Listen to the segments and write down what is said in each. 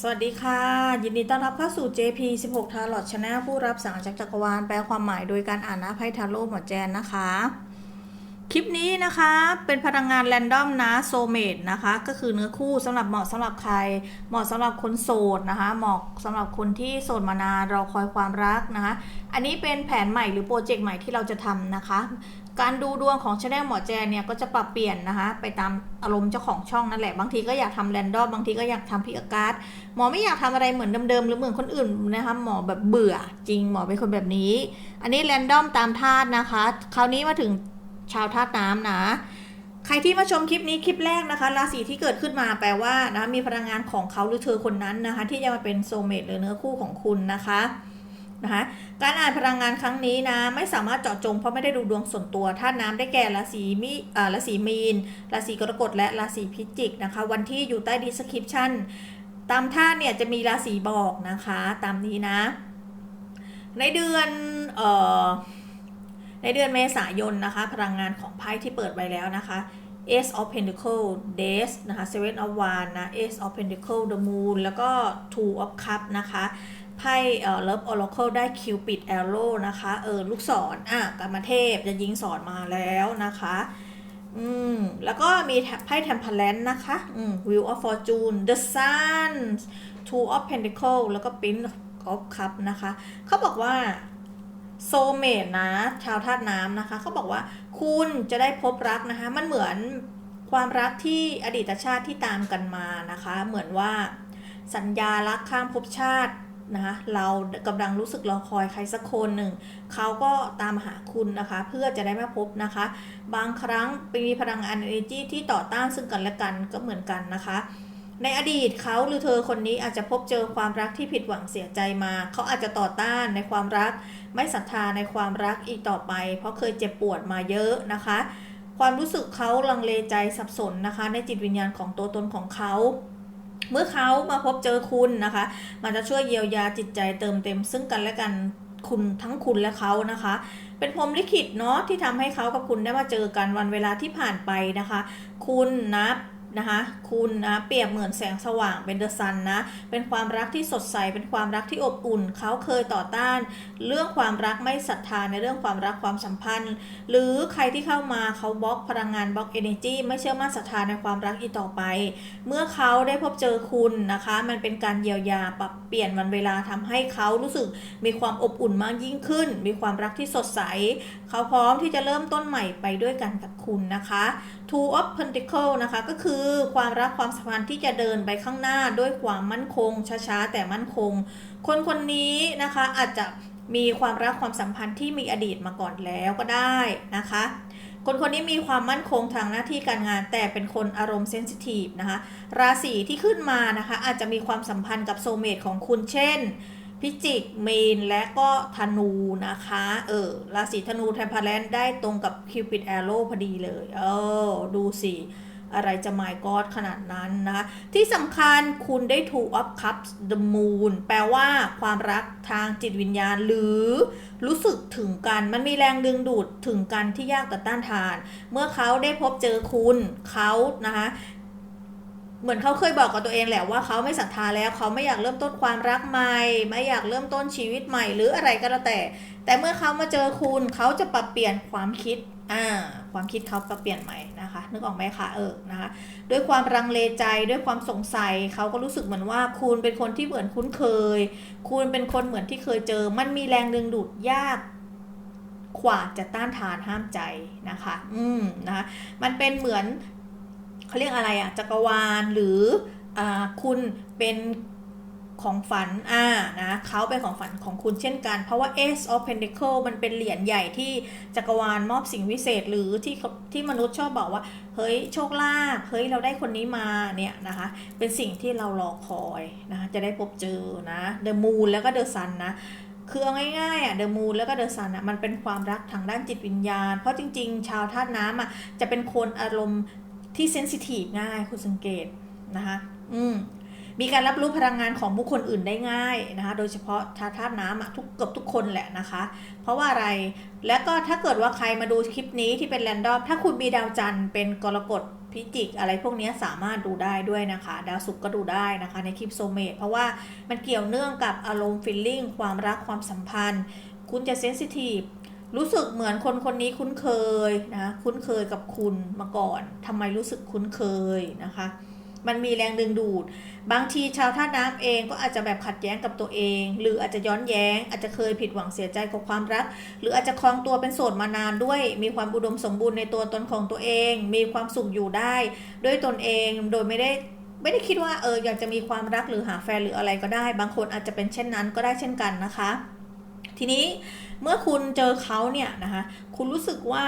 สวัสดีค่ะ ยินดีต้อนรับเข้าสู่ JP 16ทาร์ลอตชาแนลผู้รับสั่งจากจักรวาลแปลความหมายโดยการอ่านน้าไพ่ทาโร่หมอแจนนะคะ คลิปนี้นะคะเป็นพลังงานแรนดอมนะโซเมดนะคะ ก็คือเนื้อคู่สำหรับเหมาะสำหรับใคร เหมาะสำหรับคนโสดนะคะ เหมาะสำหรับคนที่โสดมานานรอคอยความรักนะคะ อันนี้เป็นแผนใหม่หรือโปรเจกต์ใหม่ที่เราจะทำนะคะ การดูดวงของชาแนลหมอแจนเนี่ยก็จะปรับเปลี่ยนนะคะ ไปตามอารมณ์เจ้าของช่องนั่นแหละ บางทีก็อยากทำแรนดอมบางทีก็อยากทำพิกการ์ดหมอไม่อยากทำอะไรเหมือนเดิมๆหรือเหมือนคนอื่นนะคะหมอแบบเบื่อจริงหมอเป็นคนแบบนี้ อันนี้แรนดอมตามธาตุนะคะ คราวนี้มาถึงชาวธาตุน้ำนะใครที่มาชมคลิปนี้คลิปแรกนะคะราศีที่เกิดขึ้นมาแปลว่านะมีพลังงานของเขาหรือเธอคนนั้นนะคะ ที่จะมาเป็นโซเมตหรือเนื้อคู่ของคุณนะคะ นะคะการอ่านพลังงานครั้งนี้นะไม่สามารถเจาะจงเพราะไม่ได้ดูดวงส่วนตัวธาตุน้ำได้แก่ราศีมีราศีมีนราศีกรกฎและราศีพิจิกนะคะ วันที่อยู่ใต้ดีสคริปชั่นตามธาตุเนี่ยจะมีราศีบอกนะคะ ตามนี้นะ ในเดือนเอ่อในเดือนเมษายนนะคะ พลังงานของไพ่ที่เปิดไว้แล้วนะคะ Ace of Pentacle Days นะคะ Seven of Wands นะ Ace of Pentacle The Moon แล้วก็ Two of Cups นะคะ ไพ่เอ่อ Love Oracle ได้ Cupid Arrow นะคะเออลูกศรอะกรรมเทพจะยิงศรมาแล้วนะคะอืมแล้วก็มีไพ่ Temperance นะคะอืม Wheel of Fortune The Sun Two of Pentacle แล้วก็ Prince of Cups นะคะเขาบอกว่าโซเมตนะชาวธาตุน้ำนะคะเขาบอกว่าคุณจะได้พบรักนะคะ มันเหมือนความรักที่อดีตชาติที่ตามกันมานะคะ เหมือนว่าสัญญารักข้ามภพชาติ นะคะเรากำลังรู้สึกรอคอยใครสักคนหนึ่งเขาก็ตามหาคุณนะคะ เพื่อจะได้มาพบนะคะ บางครั้งมีพลังงาน energy ที่ต่อต้านซึ่งกันและกันก็เหมือนกันนะคะ ในอดีตเขาหรือเธอคนนี้อาจจะพบเจอความรักที่ผิดหวังเสียใจมา เขาอาจจะต่อต้านในความรัก ไม่ศรัทธาในความรักอีกต่อไป เพราะเคยเจ็บปวดมาเยอะนะคะ ความรู้สึกเขาลังเลใจสับสนนะคะ ในจิตวิญญาณของตัวตนของเขา เมื่อเขามาพบเจอคุณนะคะ มันจะช่วยเยียวยาจิตใจเติมเต็ม ซึ่งกันและกันคุณทั้งคุณและเขานะคะ เป็นพรหมลิขิตเนาะที่ทำให้เขากับคุณได้มาเจอกันวันเวลาที่ผ่านไปนะคะ คุณนะ นะคะ คุณนะเปรียบเหมือนแสงสว่างเป็นเดอะซันนะ เป็นความรักที่สดใส เป็นความรักที่อบอุ่น เขาเคยต่อต้าน เรื่องความรักไม่ศรัทธาในเรื่องความรักความสัมพันธ์ หรือใครที่เข้ามาเขาบล็อกพลังงานบล็อกเอเนจีไม่เชื่อมั่นศรัทธาในความรักอีกต่อไป เมื่อเขาได้พบเจอคุณนะคะ มันเป็นการเยียวยาปรับเปลี่ยนวันเวลาทำให้เขารู้สึกมีความอบอุ่นมากยิ่งขึ้น มีความรักที่สดใส เขาพร้อมที่จะเริ่มต้นใหม่ไปด้วยกันกับคุณนะคะ Two of Pentacle นะคะก็คือความรักความสัมพันธ์ที่จะเดินไปข้างหน้าด้วยความมั่นคง ช้าๆแต่มั่นคง คนคนนี้นะคะอาจจะมีความรักความสัมพันธ์ที่มีอดีตมาก่อนแล้วก็ได้นะคะ คนคนนี้มีความมั่นคงทางหน้าที่การงาน แต่เป็นคนอารมณ์เซนซิทีฟนะคะ ราศีที่ขึ้นมานะคะ อาจจะมีความสัมพันธ์กับโซเมตของคุณเช่น พิจิกเมนและก็ธนูนะคะเออราศีธนูแทมพาแลนได้ตรงกับคิวปิดแอโร่พอดีเลย เออ ดูสิ อะไรจะหมายกอดขนาดนั้นนะคะ ที่สำคัญคุณได้ Two of Cups the Moon แปลว่าความรักทางจิตวิญญาณหรือรู้สึกถึงกันมันมีแรงดึงดูดถึงกันที่ยากต่อต้านทาน เมื่อเขาได้พบเจอคุณเขานะคะ เหมือนเขาเคยบอกกับตัวเองแหละว่าเขาไม่ศรัทธาแล้วเขาไม่อยากเริ่มต้นความรักใหม่ ไม่อยากเริ่มต้นชีวิตใหม่หรืออะไรก็แล้วแต่ แต่เมื่อเขามาเจอคุณเขาจะปรับเปลี่ยนความคิดอ่าความคิดเขาปรับเปลี่ยนใหม่นะคะ นึกออกไหมคะเออนะคะด้วยความรังเลใจด้วยความสงสัยเขาก็รู้สึกเหมือนว่าคุณเป็นคนที่เหมือนคุ้นเคย คุณเป็นคนเหมือนที่เคยเจอ มันมีแรงดึงดูดยากกว่าจะต้านทานห้ามใจนะคะ อืมนะคะ มันเป็นเหมือน เขาเรียกอะไรอะจักรวาลหรืออคุณเป็นของฝันอ่านะเขาเป็นของฝันของคุณเช่นกัน เพราะว่า Ace of Pentacle มันเป็นเหรียญใหญ่ที่จักรวาลมอบสิ่งวิเศษ หรือที่ที่มนุษย์ชอบบอกว่า เฮ้ยโชคลาภเฮ้ยเราได้คนนี้มาเนี่ยนะคะ เป็นสิ่งที่เรารอคอยนะคะจะได้พบเจอนะ The Moon แล้วก็ The Sun นะคือเอาง่ายๆอะเดอะมูนแล้วก็เดอะซันอะมันเป็นความรักทางด้านจิตวิญญาณ เพราะจริงๆ ชาวธาตุน้ำอะจะเป็นคนอารมณ์ ที่เซนซิทีฟง่ายคุณสังเกตนะคะอืมมีการรับรู้พลังงานของบุคคลอื่นได้ง่ายนะคะ โดยเฉพาะธาตุน้ำอะทุกเกือบทุกคนแหละนะคะ เพราะว่าอะไร แล้วก็ถ้าเกิดว่าใครมาดูคลิปนี้ที่เป็นแรนดอม ถ้าคุณมีดาวจันทร์เป็นกรกฎพิจิก อะไรพวกนี้สามารถดูได้ด้วยนะคะ ดาวศุกร์ก็ดูได้นะคะ ในคลิปโซเมตเพราะว่ามันเกี่ยวเนื่องกับอารมณ์ฟีลลิ่งความรักความสัมพันธ์ คุณจะเซนซิทีฟ รู้สึกเหมือนคนคนนี้คุ้นเคยนะคุ้นเคยกับคุณมาก่อนทำไมรู้สึกคุ้นเคยนะคะ มันมีแรงดึงดูด บางทีชาวธาตุน้ำเองก็อาจจะแบบขัดแย้งกับตัวเอง หรืออาจจะย้อนแย้ง อาจจะเคยผิดหวังเสียใจกับความรัก หรืออาจจะคลองตัวเป็นโสดมานานด้วย มีความอุดมสมบูรณ์ในตัวตนของตัวเอง มีความสุขอยู่ได้ ด้วยตนเองโดยไม่ได้ไม่ได้คิดว่าเอออยากจะมีความรักหรือหาแฟนหรืออะไรก็ได้ บางคนอาจจะเป็นเช่นนั้นก็ได้เช่นกันนะคะ ทีนี้ เมื่อคุณเจอเขาเนี่ยนะคะ คุณรู้สึกว่า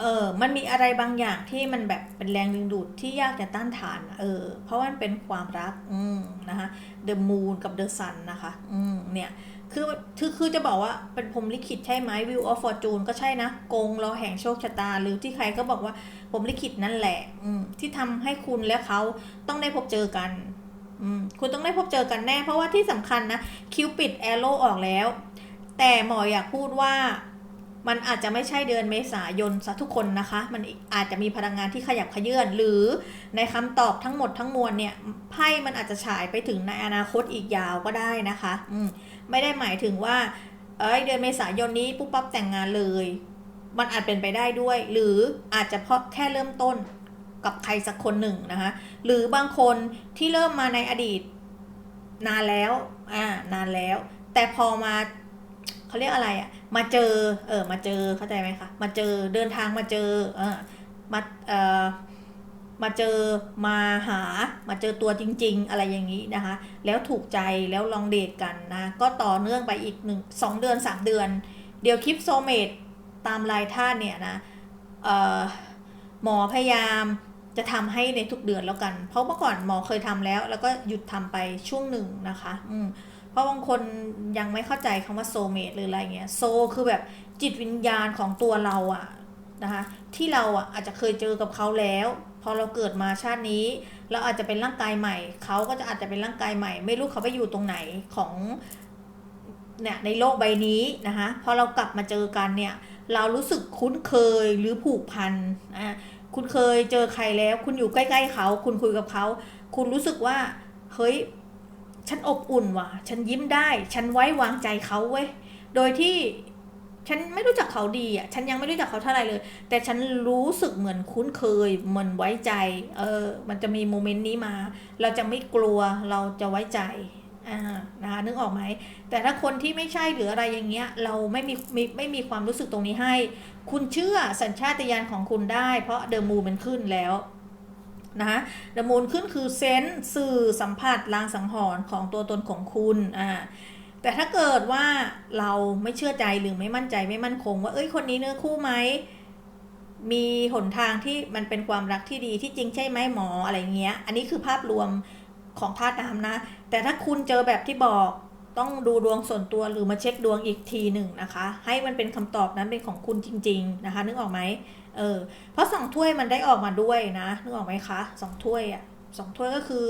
เออมันมีอะไรบางอย่างที่มันแบบเป็นแรงดึงดูดที่ยากจะต้านทาน เออ เพราะว่ามันเป็นความรัก อืมนะคะ The Moon กับ The Sun นะคะ อืมเนี่ยคือคือคือจะบอกว่าเป็นพรหมลิขิตใช่ไหม View of Fortune ก็ใช่นะกงเราแห่งโชคชะตา หรือที่ใครก็บอกว่าพรหมลิขิตนั่นแหละอืมที่ทำให้คุณและเขาต้องได้พบเจอกันอืมคุณต้องได้พบเจอกันแน่ เพราะว่าที่สำคัญนะคิวปิดแอโร่ออกแล้ว แต่หมออยากพูดว่ามันอาจจะไม่ใช่เดือนเมษายนซะทุกคนนะคะ มันอาจจะมีพลังงานที่ขยับขยื่นหรือในคำตอบทั้งหมดทั้งมวลเนี่ยไพ่มันอาจจะฉายไปถึงในอนาคตอีกยาวก็ได้นะคะอืมไม่ได้หมายถึงว่าเอ้ยเดือนเมษายนนี้ปุ๊บปั๊บแต่งงานเลย มันอาจเป็นไปได้ด้วย หรืออาจจะเพราะแค่เริ่มต้นกับใครสักคนหนึ่งนะคะ หรือบางคนที่เริ่มมาในอดีต นานแล้วอ่านานแล้ว แต่พอมา เขาเรียกอะไรอะมาเจอ เออ มาเจอเข้าใจไหมคะ มาเจอเดินทางมาเจอ เออมาเออมาเจอมาหามาเจอตัวจริง ๆ อะไรอย่างนี้นะคะ แล้วถูกใจแล้วลองเดทกันนะ ก็ต่อเนื่องไปอีกหนึ่งสองเดือนสามเดือน เดี๋ยวคลิปโซเมตตามลายท่าเนี่ยนะเออหมอพยายามจะทำให้ในทุกเดือนแล้วกัน เพราะเมื่อก่อนหมอเคยทำแล้ว แล้วก็หยุดทำไปช่วงหนึ่งนะคะ อืม เพราะบางคนยังไม่เข้าใจคำว่าโซเมตหรืออะไรเงี้ยโซคือแบบจิตวิญญาณของตัวเราอะนะคะที่เราอะอาจจะเคยเจอกับเขาแล้ว พอเราเกิดมาชาตินี้ เราอาจจะเป็นร่างกายใหม่ เขาก็จะอาจจะเป็นร่างกายใหม่ ไม่รู้เขาไปอยู่ตรงไหนของเนี่ยในโลกใบนี้นะคะพอเรากลับมาเจอกันเนี่ยเรารู้สึกคุ้นเคยหรือผูกพันอะคุณเคยเจอใครแล้ว คุณอยู่ใกล้ ๆเขา คุณคุยกับเขา คุณรู้สึกว่าเฮ้ย ฉันอบอุ่นว่ะ ฉันยิ้มได้ ฉันไว้วางใจเขาเว้ย โดยที่ฉันไม่รู้จักเขาดีอะ ฉันยังไม่รู้จักเขาเท่าไหร่เลย แต่ฉันรู้สึกเหมือนคุ้นเคย เหมือนไว้ใจ เออ มันจะมีโมเมนต์นี้มา เราจะไม่กลัว เราจะไว้ใจ อ่า นะคะ นึกออกไหม แต่ถ้าคนที่ไม่ใช่หรืออะไรอย่างเงี้ย เราไม่มีไม่ไม่มีความรู้สึกตรงนี้ให้ คุณเชื่อสัญชาตญาณของคุณได้ เพราะเดอะมูมันขึ้นแล้ว นะคะเดอะมูนขึ้นคือเซนส์สื่อสัมผัสลางสังหรณ์ของตัวตนของคุณอ่าแต่ถ้าเกิดว่าเราไม่เชื่อใจหรือไม่มั่นใจไม่มั่นคง ว่าเอ้ยคนนี้เนื้อคู่ไหมมีหนทางที่มันเป็นความรักที่ดีที่จริงใช่ไหมหมออะไรเงี้ย อันนี้คือภาพรวมของธาตุน้ำนะ แต่ถ้าคุณเจอแบบที่บอกต้องดูดวงส่วนตัวหรือมาเช็คดวงอีกทีหนึ่งนะคะ ให้มันเป็นคำตอบนั้นเป็นของคุณจริง ๆ นะคะ นึกออกไหม เออเพราะสองถ้วยมันได้ออกมาด้วยนะนึกออกไหมคะสองถ้วยอะสองถ้วยก็คือ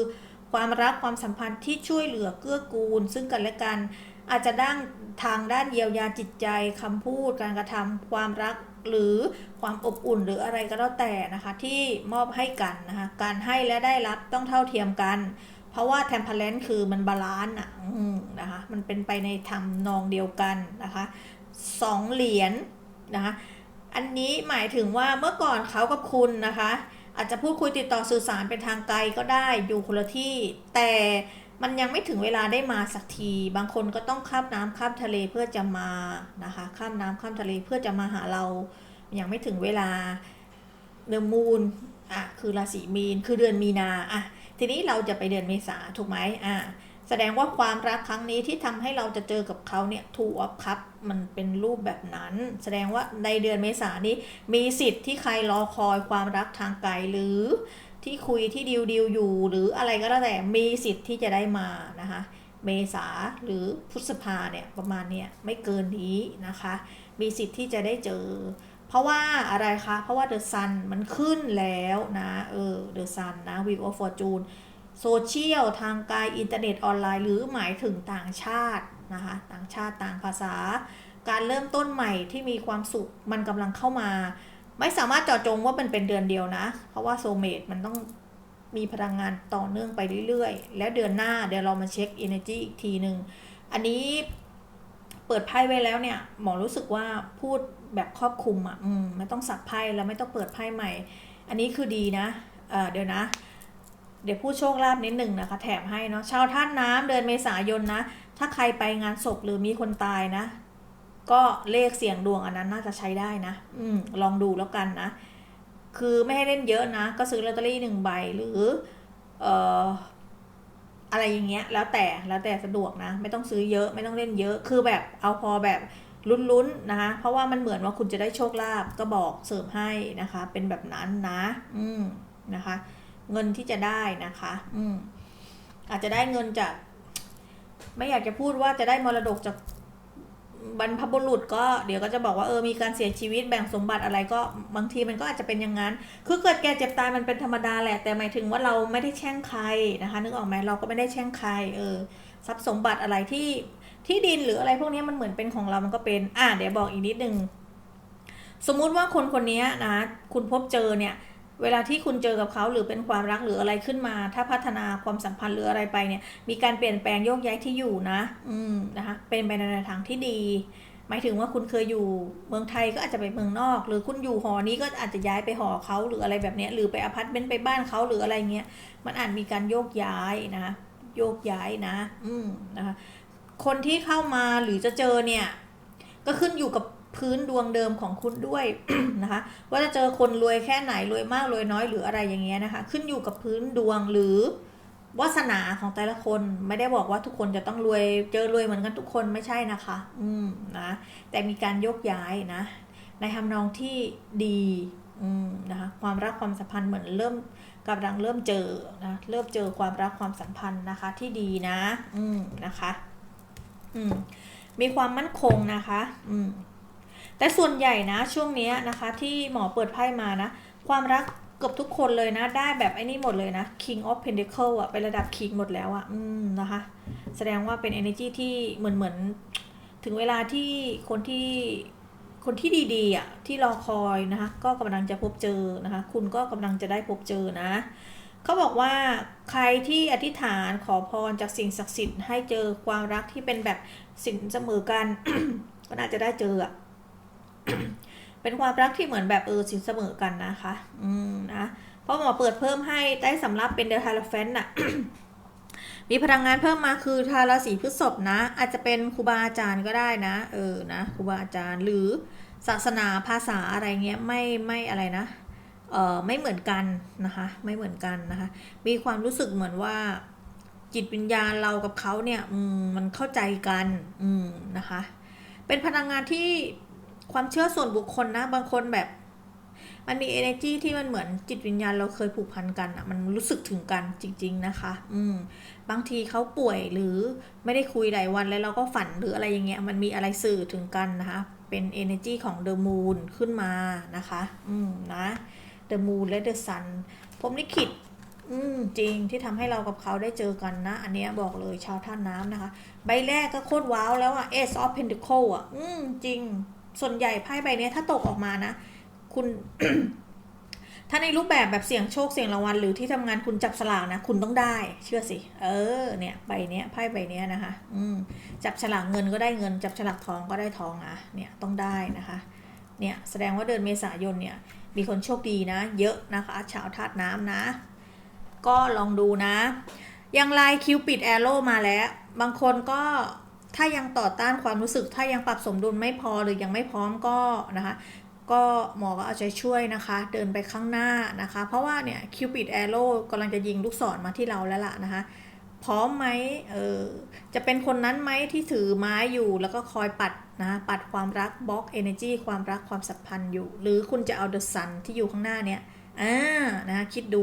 ความรักความสัมพันธ์ที่ช่วยเหลือเกื้อกูล ซึ่งกันและกันอาจจะด้านทางด้านเยียวยาจิตใจคำพูดการกระทำความรักหรือความอบอุ่นหรืออะไรก็แล้วแต่นะคะ ที่มอบให้กันนะคะการให้และได้รับต้องเท่าเทียมกัน เพราะว่าแทมเพลนคือมันบาลานซ์อะนะคะมันเป็นไปในทำนองเดียวกันนะคะสองเหรียญนนะคะ อันนี้หมายถึงว่าเมื่อก่อนเขากับคุณนะคะ อาจจะพูดคุยติดต่อสื่อสารเป็นทางไกลก็ได้อยู่คนละที่ แต่มันยังไม่ถึงเวลาได้มาสักที บางคนก็ต้องข้ามน้ำข้ามทะเลเพื่อจะมานะคะข้ามน้ำข้ามทะเลเพื่อจะมาหาเรา ยังไม่ถึงเวลาเดือนมูลอะคือราศีมีนคือเดือนมีนาอะทีนี้เราจะไปเดือนเมษาถูกไหมอะ แสดงว่าความรักครั้งนี้ที่ทำให้เราจะเจอกับเขาเนี่ยถูกครับมันเป็นรูปแบบนั้น แสดงว่าในเดือนเมษานี้มีสิทธิ์ที่ใครรอคอยความรักทางไกลหรือที่คุยที่ดิวดิวอยู่ หรืออะไรก็แล้วแต่มีสิทธิ์ที่จะได้มานะคะเมษาหรือพฤษภาเนี่ยประมาณเนี่ยไม่เกินนี้นะคะ มีสิทธิ์ที่จะได้เจอ เพราะว่าอะไรคะ เพราะว่าเดอะซันมันขึ้นแล้วนะเออเดอะซันนะวิวออฟฟอร์จูน โซเชียลทางกายอินเทอร์เน็ตออนไลน์ หรือหมายถึงต่างชาตินะคะต่างชาติต่างภาษา การเริ่มต้นใหม่ที่มีความสุขมันกำลังเข้ามา ไม่สามารถเจาะจงว่ามันเป็นเดือนเดียวนะ เพราะว่าโซเมตมันต้องมีพลังงานต่อเนื่องไปเรื่อยๆ แล้วเดือนหน้าเดี๋ยวเรามาเช็ค energy อีกทีหนึ่งอันนี้เปิดไพ่ไว้แล้วเนี่ย หมอรู้สึกว่าพูดแบบครอบคลุมอะ อืมไม่ต้องสับไพ่แล้วไม่ต้องเปิดไพ่ใหม่ อันนี้คือดีนะ เออเดี๋ยวนะ เดี๋ยวพูดโชคลาภนิดหนึ่งนะคะ แถมให้เนาะชาวท่านน้ำเดือนเมษายนนะ ถ้าใครไปงานศพหรือมีคนตายนะ ก็เลขเสียงดวงอันนั้นน่าจะใช้ได้นะ อืมลองดูแล้วกันนะ คือไม่ให้เล่นเยอะนะ ก็ซื้อลอตเตอรี่หนึ่งใบหรือ เอ่ออะไรอย่างเงี้ย แล้วแต่แล้วแต่สะดวกนะ ไม่ต้องซื้อเยอะไม่ต้องเล่นเยอะ คือแบบเอาพอแบบลุ้นๆนะคะ เพราะว่ามันเหมือนว่าคุณจะได้โชคลาภก็บอกเสริมให้นะคะ เป็นแบบนั้นนะ อืมนะคะ เงินที่จะได้นะคะ อืมอาจจะได้เงินจาก ไม่อยากจะพูดว่าจะได้มรดกจากบรรพบุรุษก็เดี๋ยวก็จะบอกว่าเออมีการเสียชีวิตแบ่งสมบัติอะไรก็บางทีมันก็อาจจะเป็นอย่างนั้น คือเกิดแก่เจ็บตายมันเป็นธรรมดาแหละ แต่หมายถึงว่าเราไม่ได้แช่งใครนะคะ นึกออกไหมเราก็ไม่ได้แช่งใคร เออทรัพย์สมบัติอะไรที่ที่ดินหรืออะไรพวกนี้มันเหมือนเป็นของเรามันก็เป็น อ่าเดี๋ยวบอกอีกนิดนึงสมมุติว่าคนคนนี้นะคุณพบเจอเนี่ย เวลาที่คุณเจอกับเขาหรือเป็นความรักหรืออะไรขึ้นมา ถ้าพัฒนาความสัมพันธ์หรืออะไรไปเนี่ยมีการเปลี่ยนแปลงโยกย้ายที่อยู่นะ อืมนะคะเป็นไปในทางที่ดี หมายถึงว่าคุณเคยอยู่เมืองไทยก็อาจจะไปเมืองนอก หรือคุณอยู่หอนี้ก็อาจจะย้ายไปหอเขาหรืออะไรแบบนี้หรือไปอพาร์ตเมนต์ไปบ้านเขาหรืออะไรเงี้ยมันอาจมีการโยกย้ายนะโยกย้ายนะ อืมนะคะคนที่เข้ามาหรือจะเจอเนี่ย ก็ขึ้นอยู่กับ พื้นดวงเดิมของคุณด้วยนะคะ ว่าจะเจอคนรวยแค่ไหนรวยมากรวยน้อยหรืออะไรอย่างเงี้ยนะคะ ขึ้นอยู่กับพื้นดวงหรือวาสนาของแต่ละคนไม่ได้บอกว่าทุกคนจะต้องรวยเจอรวยเหมือนกันทุกคนไม่ใช่นะคะ อืมนะแต่มีการโยกย้ายนะ ในทำนองที่ดีอืมนะคะความรักความสัมพันธ์เหมือนเริ่มกำลังเริ่มเจอนะเริ่มเจอความรักความสัมพันธ์นะคะที่ดีนะ อืมนะคะ อืมมีความมั่นคงนะคะ อืม แต่ส่วนใหญ่นะช่วงนี้นะคะที่หมอเปิดไพ่มานะ ความรักเกือบทุกคนเลยนะ ได้แบบไอ้นี่หมดเลยนะ King of Pentacle อะเป็นระดับ King หมดแล้วอะอืมนะคะ แสดงว่าเป็น energy ที่เหมือนเหมือนถึงเวลาที่คนที่คนที่ดีๆอะที่รอคอยนะคะ ก็กำลังจะพบเจอนะคะ คุณก็กำลังจะได้พบเจอนะเขาบอกว่าใครที่อธิษฐานขอพรจากสิ่งศักดิ์สิทธิ์ให้เจอความรักที่เป็นแบบสินเสมอกัน ก็น่าจะได้เจออะ เป็นความรักที่เหมือนแบบเออสินเสมอกันนะคะ อืมนะเพราะหมอเปิดเพิ่มให้ได้สำรับเป็นเดลทาราแฟนน่ะมีพลังงานเพิ่มมาคือทาราศีพฤษภนะ อาจจะเป็นครูบาอาจารย์ก็ได้นะ เออนะครูบาอาจารย์หรือศาสนาภาษาอะไรเงี้ยไม่ไม่อะไรนะเออไม่เหมือนกันนะคะไม่เหมือนกันนะคะ มีความรู้สึกเหมือนว่าจิตวิญญาณเรากับเขาเนี่ยมมันเข้าใจกันอืมนะคะ เป็นพลังงานที่ ความเชื่อส่วนบุคคลนะ บางคนแบบ มันมี energy ที่มันเหมือนจิตวิญญาณเราเคยผูกพันกันอะ่ะมันรู้สึกถึงกันจริง ๆนะคะ อืม บางทีเขาป่วยหรือไม่ได้คุยหลายวันแล้วเราก็ฝันหรืออะไรอย่างเงี้ย มันมีอะไรสื่อถึงกันนะคะ เป็น energy ของ the moon ขึ้นมานะคะ อืมนะ the moon และ the sun ผมลิขิตอืมจริงที่ทำให้เรากับเขาได้เจอกันนะ อันเนี้ยบอกเลยชาวท่านน้ำนะคะ ใบแรกก็โคตรว้าวแล้วอะ Ace of Pentacle อะอืมจริง ส่วนใหญ่ไพ่ใบนี้ถ้าตกออกมานะ คุณถ้าในรูปแบบแบบเสี่ยงโชคเสี่ยงรางวัลหรือที่ทำงานคุณจับสลากนะ คุณต้องได้ เชื่อสิ เออเนี่ยใบเนี้ยไพ่ใบเนี้ยนะคะ อืมจับฉลากเงินก็ได้เงิน จับฉลากทองก็ได้ทองอะเนี่ยต้องได้นะคะ เนี่ยแสดงว่าเดือนเมษายนเนี่ย มีคนโชคดีนะ เยอะนะคะชาวธาตุน้ำนะ ก็ลองดูนะ ยังไลคิวปิดแอโร่มาแล้ว บางคนก็ ถ้ายังต่อต้านความรู้สึก ถ้ายังปรับสมดุลไม่พอหรือยังไม่พร้อมก็นะคะ ก็หมอก็เอาใจช่วยนะคะ เดินไปข้างหน้านะคะ เพราะว่าเนี่ยคิวปิดแอโร่กำลังจะยิงลูกศรมาที่เราแล้วล่ะนะคะพร้อมไหมเออจะเป็นคนนั้นไหมที่ถือไม้อยู่แล้วก็คอยปัดนะปัดความรักบล็อกเอเนจีความรักความสัมพันธ์อยู่ หรือคุณจะเอาเดอะซันที่อยู่ข้างหน้าเนี่ย อ่านะคิดดู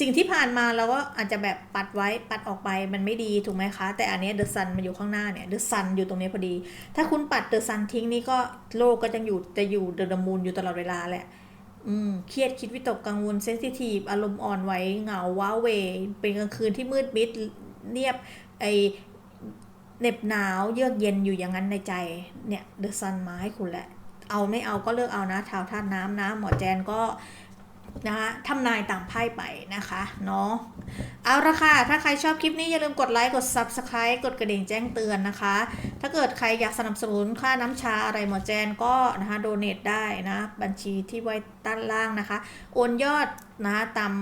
สิ่งที่ผ่านมาเราก็อาจจะแบบปัดไว้ปัดออกไปมันไม่ดีถูกไหมคะ แต่อันนี้เดอะซันมาอยู่ข้างหน้าเนี่ยเดอะซันอยู่ตรงนี้พอดี ถ้าคุณปัดเดอะซันทิ้งนี่ก็โลกก็จะอยู่จะอยู่เดอะมูนอยู่ตลอดเวลาแหละอืมเครียดคิดวิตกกังวลเซนซิทีฟอารมณ์อ่อนไหวเหงาว้าเว เป็นกลางคืนที่มืดมิดเนียบไอเน็บหนาวเยือกเย็นอยู่อย่างนั้นในใจเนี่ยเดอะซันมาให้คุณแหละเอาไม่เอาก็เลือกเอานะชาวธาตุน้ำนะหมอแจนก็ นะคะทำนายตามไพ่ไปนะคะเนาะเอาละค่ะ ถ้าใครชอบคลิปนี้อย่าลืมกดไลค์ กด Subscribe กดกระดิ่งแจ้งเตือนนะคะ ถ้าเกิดใครอยากสนับสนุนค่าน้ำชาอะไรหมอแจนก็นะคะโดเน a ได้นะ บัญชีที่ไว้ด้านล่างนะคะ โอนยอดนะคะตาม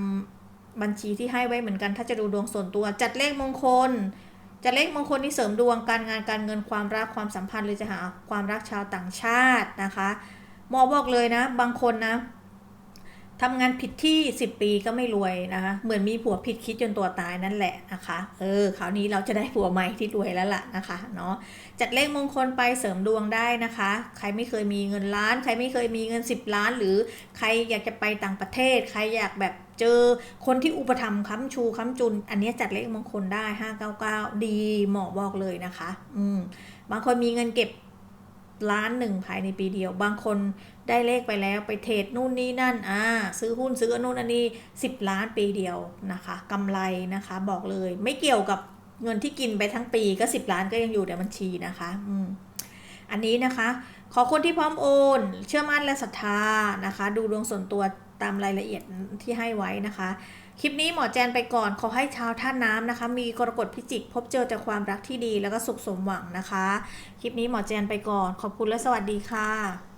บัญชีที่ให้ไว้เหมือนกัน ถ้าจะดูดวงส่วนตัว จัดเลขมงคลจัดเลขมงคลที่เสริมดวงการงานการเงินความรักความสัมพันธ์หรือจะหาความรักชาวต่างชาตินะคะ หมอบอกเลยนะ บางคนนะ ทำงานผิดที่ 10 ปีก็ไม่รวยนะคะเหมือนมีผัวผิดคิดจนตัวตายนั่นแหละนะคะ เออคราวนี้เราจะได้ผัวใหม่ที่รวยแล้วล่ะนะคะเนาะจัดเลขมงคลไปเสริมดวงได้นะคะ ใครไม่เคยมีเงินล้าน ใครไม่เคยมีเงิน 10 ล้าน หรือใครอยากจะไปต่างประเทศ ใครอยากแบบเจอคนที่อุปถัมภ์ค้ำชูค้ำจุน อันนี้จัดเลขมงคลได้ 599 ดีหมอบอกเลยนะคะ อืมบางคนมีเงินเก็บ ล้านหนึ่งภายในปีเดียว บางคนได้เลขไปแล้วไปเทรดนู่นนี่นั่นอ่าซื้อหุ้นซื้อนนู่นอันนี้ 10 ล้านปีเดียวนะคะกำไรนะคะบอกเลยไม่เกี่ยวกับเงินที่กินไปทั้งปีก็ 10 ล้านก็ยังอยู่ในบัญชีนะคะอืมอันนี้นะคะ ขอคนที่พร้อมโอน เชื่อมั่นและศรัทธานะคะ ดูดวงส่วนตัวตามรายละเอียดที่ให้ไว้นะคะ คลิปนี้หมอแจนไปก่อนขอให้ชาวท่าน้ำนะคะ มีกรกฎพิจิก พบเจอแต่ความรักที่ดีแล้วก็สุขสมหวังนะคะ คลิปนี้หมอแจนไปก่อนขอบคุณและสวัสดีค่ะ